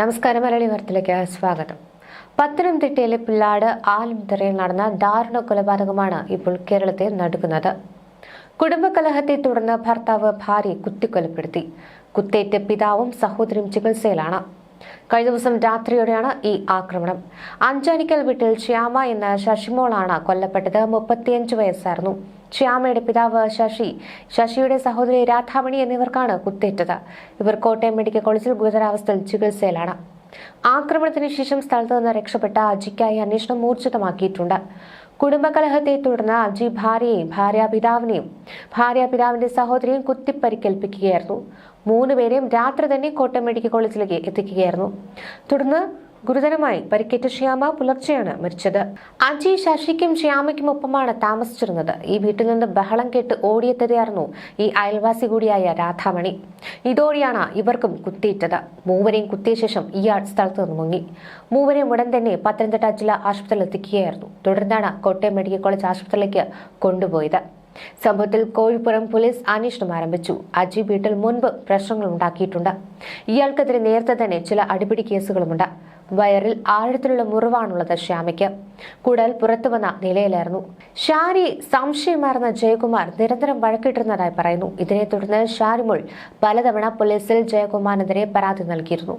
നമസ്കാരം മലയാളി വാർത്തയിലേക്ക് സ്വാഗതം. പത്തനംതിട്ടയിലെ പിള്ളാട് ആലംതറയിൽ നടന്ന ദാരുണ കൊലപാതകമാണ് ഇപ്പോൾ കേരളത്തെ നടുക്കുന്നത്. കുടുംബകലഹത്തെ തുടർന്ന് ഭർത്താവ് ഭാര്യ കുത്തിക്കൊലപ്പെടുത്തി. കുത്തേറ്റ് പിതാവും സഹോദരിയും ചികിത്സയിലാണ്. കഴിഞ്ഞ ദിവസം രാത്രിയോടെയാണ് ഈ ആക്രമണം. അഞ്ചാനിക്കൽ വീട്ടിൽ ശ്യാമ എന്ന ശശിമോളാണ് കൊല്ലപ്പെട്ടത്. മുപ്പത്തിയഞ്ച് വയസ്സായിരുന്നു. ശ്യാമയുടെ പിതാവ് ശശി. ശശിയുടെ സഹോദരി രാധാമണി എന്നിവർക്കാണ് കുത്തേറ്റത്. ഇവർ കോട്ടയം മെഡിക്കൽ കോളേജിൽ ഗുരുതരാവസ്ഥയിൽ ചികിത്സയിലാണ്. ആക്രമണത്തിന് ശേഷം സ്ഥലത്ത് നിന്ന് രക്ഷപ്പെട്ട അജിക്കായി അന്വേഷണം ഊർജിതമാക്കിയിട്ടുണ്ട്. കുടുംബകലഹത്തെ തുടർന്ന് അജി ഭാര്യയെയും ഭാര്യ പിതാവിന്റെ സഹോദരിയും കുത്തിപ്പരിക്കേൽപ്പിക്കുകയായിരുന്നു. മൂന്നുപേരെയും രാത്രി തന്നെ കോട്ടയം മെഡിക്കൽ കോളേജിലേക്ക് എത്തിക്കുകയായിരുന്നു. തുടർന്ന് ഗുരുതരമായി പരിക്കേറ്റ ശ്യാമ പുലർച്ചെയാണ് മരിച്ചത്. അജി ശശിക്കും ശ്യാമയ്ക്കും ഒപ്പമാണ് താമസിച്ചിരുന്നത്. ഈ വീട്ടിൽ നിന്ന് ബഹളം കേട്ട് ഓടിയെത്തുകയായിരുന്നു ഈ അയൽവാസി കൂടിയായ രാധാമണി. ഇതോടെയാണ് ഇവർക്കും കുത്തിയിട്ടത്. മൂവരെയും കുത്തിയ ശേഷം ഇയാൾ സ്ഥലത്ത് നിന്ന് മുങ്ങി. മൂവരെയും ഉടൻ തന്നെ പത്തനംതിട്ട ജില്ലാ ആശുപത്രിയിൽ എത്തിക്കുകയായിരുന്നു. തുടർന്നാണ് കോട്ടയം മെഡിക്കൽ കോളേജ് ആശുപത്രിയിലേക്ക് കൊണ്ടുപോയത്. സംഭവത്തിൽ കോഴിപ്പുറം പോലീസ് അന്വേഷണം ആരംഭിച്ചു. അജി വീട്ടിൽ മുൻപ് പ്രശ്നങ്ങൾ ഉണ്ടാക്കിയിട്ടുണ്ട്. ഇയാൾക്കെതിരെ നേരത്തെ തന്നെ ചില അടിപിടി കേസുകളുമുണ്ട്. വയറിൽ ആഴത്തിലുള്ള മുറിവാണുള്ളത് ശ്യാമയ്ക്ക്. കുടൽ പുറത്തു വന്ന നിലയിലായിരുന്നു. ഷാരി സംശയമാർന്ന ജയകുമാർ നിരന്തരം വഴക്കിട്ടിരുന്നതായി പറയുന്നു. ഇതിനെ തുടർന്ന് ഷാരിമുൾ പലതവണ പോലീസിൽ ജയകുമാറിനെതിരെ പരാതി നൽകിയിരുന്നു.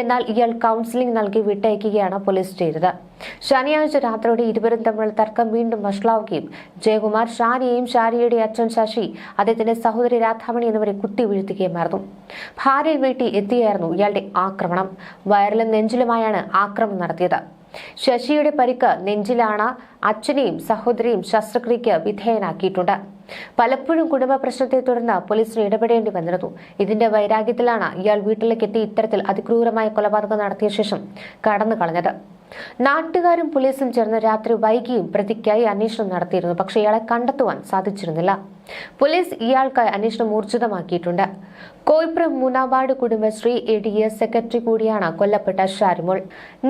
എന്നാൽ ഇയാൾ കൗൺസിലിംഗ് നൽകി വിട്ടയക്കുകയാണ് പോലീസ് ചെയ്തത്. ശനിയാഴ്ച രാത്രിയോടെ ഇരുവരും തമ്മിൽ തർക്കം വീണ്ടും വഷളാവുകയും ജയകുമാർ ഷാരിയെയും ഷാരിയുടെ അച്ഛൻ ശശി അദ്ദേഹത്തിന്റെ സഹോദരി രാധാമണി എന്നിവരെ കുത്തി വീഴ്ത്തുകയുമായിരുന്നു. ഭാര്യ വീട്ടിൽ എത്തിയായിരുന്നു ഇയാളുടെ ആക്രമണം. വയറിലും നെഞ്ചിലുമായാണ് ആക്രമണം നടത്തിയത്. ശശിയുടെ പരിക്ക് നെഞ്ചിലാണ് അച്ഛനെയും സഹോദരിയും ശസ്ത്രക്രിയയ്ക്ക് വിധേയനാക്കിയിട്ടുണ്ട്. പലപ്പോഴും കുടുംബ പ്രശ്നത്തെ തുടർന്ന് പോലീസിന് ഇടപെടേണ്ടി വന്നിരുന്നു. ഇതിന്റെ വൈരാഗ്യത്തിലാണ് ഇയാൾ വീട്ടിലേക്ക് എത്തി ഇത്തരത്തിൽ അതിക്രൂരമായ കൊലപാതകം നടത്തിയ ശേഷം കടന്നു കളഞ്ഞത് നാട്ടുകാരും പോലീസും ചേർന്ന് രാത്രി വൈകിയും പ്രതിക്കായി അന്വേഷണം നടത്തിയിരുന്നു. പക്ഷെ ഇയാളെ കണ്ടെത്തുവാൻ സാധിച്ചിരുന്നില്ല. പോലീസ് ഇയാൾക്കായി അന്വേഷണം ഊർജിതമാക്കിയിട്ടുണ്ട്. Koipuram Moonnavad Kudumbashree A D S secretary കൂടിയാണ് കൊല്ലപ്പെട്ട ഷാരിമോൾ.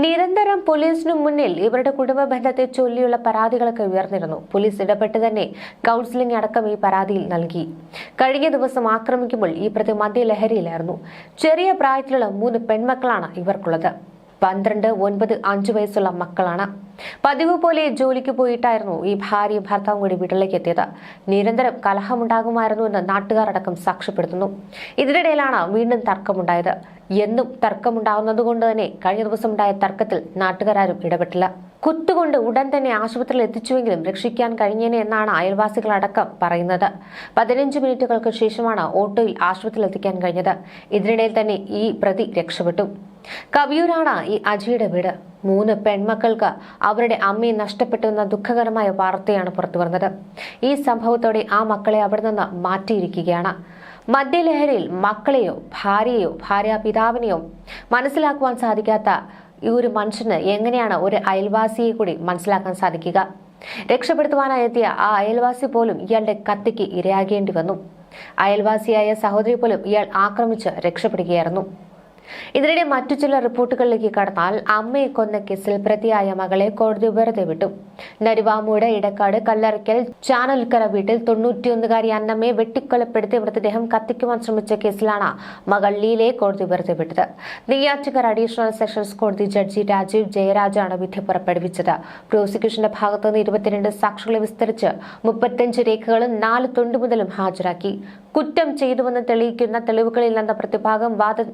നിരന്തരം പോലീസിനു മുന്നിൽ ഇവരുടെ കുടുംബ ബന്ധത്തെ ചൊല്ലിയുള്ള പരാതികളൊക്കെ ഉയർന്നിരുന്നു. പോലീസ് ഇടപെട്ട് തന്നെ കൗൺസിലിംഗ് അടക്കം ഈ പരാതിയിൽ നൽകി. കഴിഞ്ഞ ദിവസം ആക്രമിക്കുമ്പോൾ ഈ പ്രതി മദ്യലഹരിയിലായിരുന്നു. ചെറിയ പ്രായത്തിലുള്ള മൂന്ന് പെൺമക്കളാണ് ഇവർക്കുള്ളത്. പന്ത്രണ്ട് ഒൻപത് അഞ്ചു വയസ്സുള്ള മക്കളാണ്. പതിവ് പോലെ ജോലിക്ക് പോയിട്ടായിരുന്നു ഈ ഭാര്യയും ഭർത്താവും കൂടി വീട്ടിലേക്ക് എത്തിയത്. നിരന്തരം കലഹമുണ്ടാകുമായിരുന്നു എന്ന് നാട്ടുകാരടക്കം സാക്ഷ്യപ്പെടുത്തുന്നു. ഇതിനിടയിലാണ് വീണ്ടും തർക്കമുണ്ടായത്. എന്നും തർക്കമുണ്ടാകുന്നത് കൊണ്ട് തന്നെ കഴിഞ്ഞ ദിവസം ഉണ്ടായ തർക്കത്തിൽ നാട്ടുകാരും ഇടപെട്ടില്ല. കുത്തുകൊണ്ട് ഉടൻ തന്നെ ആശുപത്രിയിൽ എത്തിച്ചുവെങ്കിലും രക്ഷിക്കാൻ കഴിഞ്ഞേനെ എന്നാണ് അയൽവാസികളടക്കം പറയുന്നത്. പതിനഞ്ച് മിനിറ്റുകൾക്ക് ശേഷമാണ് ഓട്ടോയിൽ ആശുപത്രിയിൽ എത്തിക്കാൻ കഴിഞ്ഞത്. ഇതിനിടയിൽ തന്നെ ഈ പ്രതി രക്ഷപ്പെട്ടു. കവിയൂരാണ് ഈ അജിയുടെ വീട്. മൂന്ന് പെൺമക്കൾക്ക് അവരുടെ അമ്മയെ നഷ്ടപ്പെട്ടുവെന്ന ദുഃഖകരമായ വാർത്തയാണ് പുറത്തു വന്നത് ഈ സംഭവത്തോടെ ആ മക്കളെ അവിടെ നിന്ന് മാറ്റിയിരിക്കുകയാണ്. മദ്യലഹരിയിൽ മക്കളെയോ ഭാര്യയെയോ ഭാര്യാപിതാവിനെയോ മനസ്സിലാക്കുവാൻ സാധിക്കാത്ത ഈ ഒരു മനുഷ്യന് എങ്ങനെയാണ് ഒരു അയൽവാസിയെ കൂടി മനസ്സിലാക്കാൻ സാധിക്കുക? രക്ഷപ്പെടുത്തുവാനായി എത്തിയ ആ അയൽവാസി പോലും ഇയാളുടെ കത്തിക്ക് ഇരയാകേണ്ടി വന്നു. അയൽവാസിയായ സഹോദരി പോലും ഇയാൾ ആക്രമിച്ച് രക്ഷപ്പെടുകയായിരുന്നു. ഇതിനിടെ മറ്റു ചില റിപ്പോർട്ടുകളിലേക്ക് കടന്നാൽ അമ്മയെ കൊന്ന കേസിൽ പ്രതിയായ മകളെ കോടതി വെറുതെ വിട്ടു. നരുവാമൂട് ഇടക്കാട് കല്ലറയ്ക്കൽ ചാനൽക്കര വീട്ടിൽ തൊണ്ണൂറ്റിയൊന്നുകാരി അന്നമ്മയെ വെട്ടിക്കൊലപ്പെടുത്തി മൃതദേഹം കത്തിക്കുവാൻ ശ്രമിച്ച കേസിലാണ് മകൾ ലീലയെ കോടതി വെറുതെ വിട്ടത്. നെയ്യാറ്റുകർ അഡീഷണൽ സെഷൻസ് കോടതി ജഡ്ജി രാജീവ് ജയരാജാണ് വിധി പുറപ്പെടുവിച്ചത്. പ്രോസിക്യൂഷന്റെ ഭാഗത്തുനിന്ന് ഇരുപത്തിരണ്ട് സാക്ഷികളെ വിസ്തരിച്ച് മുപ്പത്തിയഞ്ച് രേഖകളും നാല് തൊണ്ടുമുതലും ഹാജരാക്കി. കുറ്റം ചെയ്തുവെന്ന് തെളിയിക്കുന്ന തെളിവുകളിൽ നിന്ന് പ്രതിഭാഗം വാദം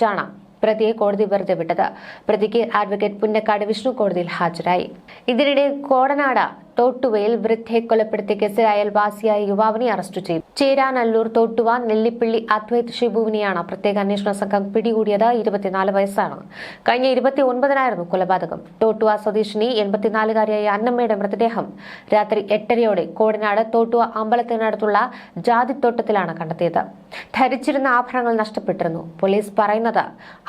അംഗീകരിച്ചാണ് പ്രതിയെ കോടതി വെറുതെ വിട്ടത്. പ്രതിക്ക് അഡ്വക്കേറ്റ് പുന്നക്കാട് വിഷ്ണു കോടതിയിൽ ഹാജരായി. ഇതിനിടെ കോടനാട് തോട്ടുവയിൽ വൃദ്ധയെ കൊലപ്പെടുത്തിയ കേസിൽ അയൽവാസിയായ യുവാവിനെ അറസ്റ്റ് ചെയ്തു. ചേരാനല്ലൂർ തോട്ടുവ നെല്ലിപ്പിള്ളി അദ്വൈത് ഷിബുവിനെയാണ് പ്രത്യേക അന്വേഷണ സംഘം പിടികൂടിയത്. ഇരുപത്തിനാല് വയസ്സാണ്. കഴിഞ്ഞ ഇരുപത്തി ഒൻപതിനായിരുന്നു കൊലപാതകം. തോട്ടുവ സ്വദേശിനി എൺപത്തിനാലുകാരിയായ അന്നമ്മയുടെ മൃതദേഹം രാത്രി എട്ടരയോടെ കോടനാട് തോട്ടുവ അമ്പലത്തിനടുത്തുള്ള ജാതിത്തോട്ടത്തിലാണ് കണ്ടെത്തിയത്. ധരിച്ചിരുന്ന ആഭരണങ്ങൾ നഷ്ടപ്പെട്ടിരുന്നു. പോലീസ് പറയുന്നത്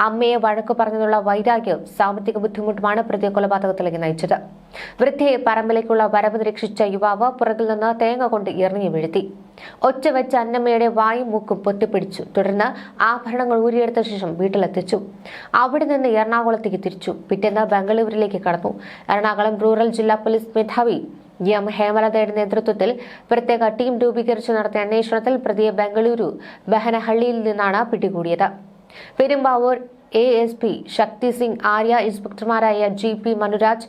അമ്മയെ വഴക്കു പറഞ്ഞതിനുള്ള വൈരാഗ്യവും സാമ്പത്തിക ബുദ്ധിമുട്ടുമാണ് പ്രതി കൊലപാതകത്തിലേക്ക് നയിച്ചത്. വൃദ്ധയെ പറമ്പിലേക്കുള്ള വരവ് നിരീക്ഷിച്ച യുവാവ് പുറകിൽ നിന്ന് തേങ്ങ കൊണ്ട് എറിഞ്ഞു വീഴ്ത്തി. ഒച്ച വെച്ച് അന്നമ്മയുടെ വായും മൂക്കും പൊത്തിപ്പിടിച്ചു. തുടർന്ന് ആഭരണങ്ങൾ ഊരിയെടുത്ത ശേഷം വീട്ടിലെത്തിച്ചു. അവിടെ നിന്ന് എറണാകുളത്തേക്ക് തിരിച്ചു. പിറ്റേന്ന് ബംഗളൂരുവിലേക്ക് കടന്നു. എറണാകുളം റൂറൽ ജില്ലാ പോലീസ് മേധാവി എം ഹേമലതയുടെ നേതൃത്വത്തിൽ പ്രത്യേക ടീം രൂപീകരിച്ച് നടത്തിയ അന്വേഷണത്തിൽ പ്രതിയെ ബംഗളൂരു ബഹനഹള്ളിയിൽ നിന്നാണ് പിടികൂടിയത്. Perumbavoor A S P Shakti Singh Arya ഇൻസ്പെക്ടർമാരായ G P Manuraj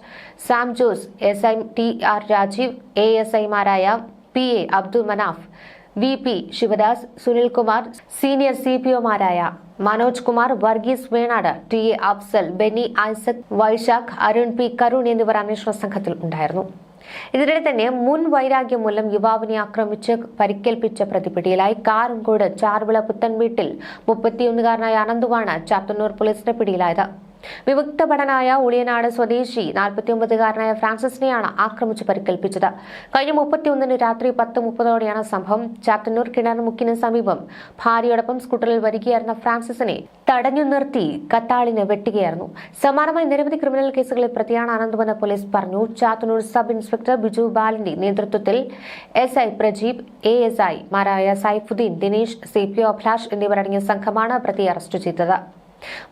Sam Jose S I T R Rajeev A S ഐമാരായ P A Abdul Manaf V P Sivadas Sunilkumar senior C P ഒമാരായ Manoj Kumar Varghese Venad T A Afsal Benny Isaac Vaisakh Arun P Karun എന്നിവർ അന്വേഷണ സംഘത്തിൽ ഉണ്ടായിരുന്നു. ഇതിനിടെ തന്നെ മുൻ വൈരാഗ്യം മൂലം യുവാവിനെ ആക്രമിച്ച് പരിക്കേൽപ്പിച്ച പ്രതിപിടിയിലായി. കാരങ്കോട് ചാർവിള പുത്തൻവീട്ടിൽ മുപ്പത്തിയൊന്നുകാരനായ അനന്തുവാണ് ചാത്തന്നൂർ പോലീസിന്റെ പിടിയിലായത്. വിമുക്തഭടനായ ഉളിയനാട് സ്വദേശി നാൽപ്പത്തിയൊമ്പതുകാരനായ ഫ്രാൻസിസിനെയാണ് ആക്രമിച്ച് പരിക്കേൽപ്പിച്ചത്. കഴിഞ്ഞ മുപ്പത്തിയൊന്നിന് രാത്രി പത്ത് മുപ്പതോടെയാണ് സംഭവം. ചാത്തന്നൂർ കിണർമുക്കിന് സമീപം ഭാര്യയോടൊപ്പം സ്കൂട്ടറിൽ വരികയായിരുന്ന ഫ്രാൻസിസിനെ തടഞ്ഞു നിർത്തി കത്താളിന് വെട്ടുകയായിരുന്നു. സമാനമായി നിരവധി ക്രിമിനൽ കേസുകളിൽ പ്രതിയാണ് ആനന്ദമെന്ന് പോലീസ് പറഞ്ഞു. ചാത്തന്നൂർ സബ് ഇൻസ്പെക്ടർ ബിജു ബാലിന്റെ നേതൃത്വത്തിൽ S I Prajeeb A S I മാരായ Saifudheen Dinesh C P O Abhilash എന്നിവരടങ്ങിയ സംഘമാണ് പ്രതിയെ അറസ്റ്റ് ചെയ്തത്.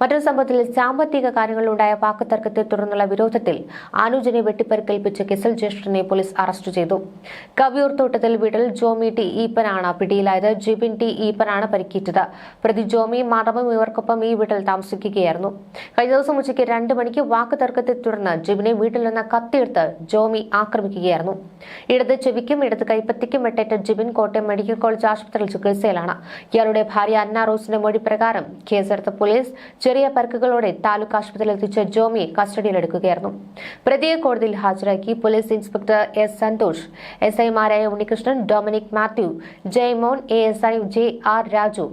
മറ്റൊരു സംഭവത്തിൽ സാമ്പത്തിക കാര്യങ്ങളിലുണ്ടായ വാക്കുതർക്കത്തെ തുടർന്നുള്ള വിരോധത്തിൽ അനുജനെ വെട്ടിപ്പരിക്കേൽപ്പിച്ച കേസിൽ ജ്യേഷ്ഠനെ പോലീസ് അറസ്റ്റ് ചെയ്തു. കവിയൂർ തോട്ടത്തിൽ വീട്ടിൽ ജോമി ടി ഈപ്പനാണ് പിടിയിലായത്. ജിബിൻ ടി ഈപ്പനാണ് പരിക്കേറ്റത്. പ്രതി ജോമി മറവും ഇവർക്കൊപ്പം ഈ വീട്ടിൽ താമസിക്കുകയായിരുന്നു. കഴിഞ്ഞ ദിവസം ഉച്ചയ്ക്ക് രണ്ട് മണിക്ക് വാക്കുതർക്കത്തെ തുടർന്ന് ജിബിനെ വീട്ടിൽ നിന്ന് കത്തിയെടുത്ത് ജോമി ആക്രമിക്കുകയായിരുന്നു. ഇടത് ചെവിക്കും ഇടത് കൈപ്പത്തിക്കും വെട്ടേറ്റ ജിബിൻ കോട്ടയം മെഡിക്കൽ കോളേജ് ആശുപത്രിയിൽ ചികിത്സയിലാണ്. ഇയാളുടെ ഭാര്യ അന്ന റോസിന്റെ മൊഴി പ്രകാരം കേസെടുത്ത പോലീസ് ചെറിയ പരിക്കുകളോടെ താലൂക്ക് ആശുപത്രിയിൽ എത്തിച്ച ജോമിയെ കസ്റ്റഡിയിലെടുക്കുകയായിരുന്നു. പ്രതിയെ കോടതിയിൽ ഹാജരാക്കി police inspector S Santhosh S ഐമാരായ Unnikrishnan Dominic Mathew Jaimon A S I J R Raju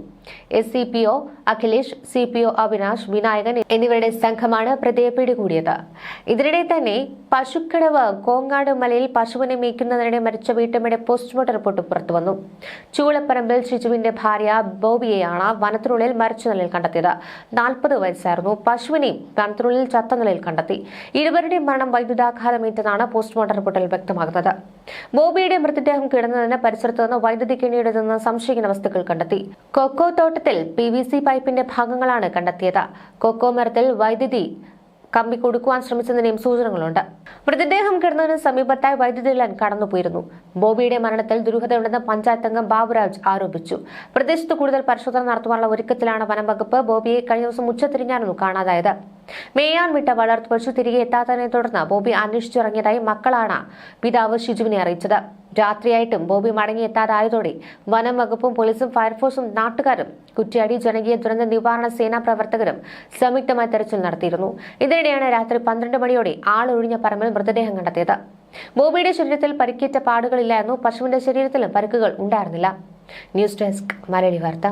S C P O Akhilesh C P O Avinash Vinayakan എന്നിവരുടെ സംഘമാണ് പ്രതിയെ പിടികൂടിയത്. ഇതിനിടെ തന്നെ പശുക്കടവ് കോങ്ങാട് മലയിൽ പശുവിനെ മേയ്ക്കുന്നതിനിടെ മരിച്ച വീട്ടമ്മയുടെ പോസ്റ്റ്മോർട്ടം റിപ്പോർട്ട് പുറത്തുവന്നു. ചൂളപ്പറമ്പിൽ ഷിജുവിന്റെ ഭാര്യ ബോബിയെയാണ് വനത്തിനുള്ളിൽ മരിച്ച നിലയിൽ കണ്ടെത്തിയത്. നാൽപ്പത് വയസ്സായിരുന്നു. പശുവിനെയും പന്ത്രുള്ളിൽ ചത്ത നിലയിൽ കണ്ടെത്തി. ഇരുവരുടെയും മരണം വൈദ്യുതാഘാതമേറ്റതാണ് പോസ്റ്റ്മോർട്ടം റിപ്പോർട്ടിൽ വ്യക്തമാകുന്നത്. ബോബിയുടെ മൃതദേഹം കിടന്നതിന് പരിസരത്ത് നിന്ന് വൈദ്യുതി കിണിയുടേതെന്ന് സംശയിക്കുന്ന വസ്തുക്കൾ കണ്ടെത്തി. കൊക്കോ തോട്ടത്തിൽ പി പൈപ്പിന്റെ ഭാഗങ്ങളാണ് കണ്ടെത്തിയത്. കൊക്കോ മരത്തിൽ വൈദ്യുതി കമ്പി കൊടുക്കുവാൻ ശ്രമിച്ചതിന്റെയും സൂചനകളുണ്ട്. മൃതദേഹം കിടന്നതിന് സമീപത്തായി വൈദ്യുതി ലൈൻ കടന്നുപോയിരുന്നു. ബോബിയുടെ മരണത്തിൽ ദുരൂഹതയുണ്ടെന്ന് പഞ്ചായത്ത് അംഗം ബാബുരാജ് ആരോപിച്ചു. പ്രദേശത്ത് കൂടുതൽ പരിശോധന നടത്തുവാനുള്ള ഒരുക്കത്തിലാണ് വനംവകുപ്പ് ബോബിയെ കഴിഞ്ഞ ദിവസം ഉച്ചതിരിഞ്ഞായിരുന്നു കാണാതായത്. മേയാൻ വിട്ട വളർത്തു പശു തിരികെ എത്താത്തതിനെ തുടർന്ന് ബോബി അന്വേഷിച്ചിറങ്ങിയതായി മക്കളാണ് പിതാവ് ഷിജുവിനെ അറിയിച്ചത്. രാത്രിയായിട്ടും ബോബി മടങ്ങിയെത്താതായതോടെ വനം വകുപ്പും പോലീസും ഫയർഫോഴ്സും നാട്ടുകാരും കുറ്റ്യാടി ജനകീയ ദുരന്ത നിവാരണ സേനാ പ്രവർത്തകരും സംയുക്തമായി തെരച്ചിൽ നടത്തിയിരുന്നു. ഇതിനിടെയാണ് രാത്രി പന്ത്രണ്ട് മണിയോടെ ആളൊഴിഞ്ഞ പറമ്പിൽ മൃതദേഹം കണ്ടെത്തിയത്. ബോബിയുടെ ശരീരത്തിൽ പരിക്കേറ്റ പാടുകളില്ലായിരുന്നു. പശുവിന്റെ ശരീരത്തിലും പരിക്കുകൾ ഉണ്ടായിരുന്നില്ല. ന്യൂസ് ഡെസ്ക് മലയാളി വാർത്ത.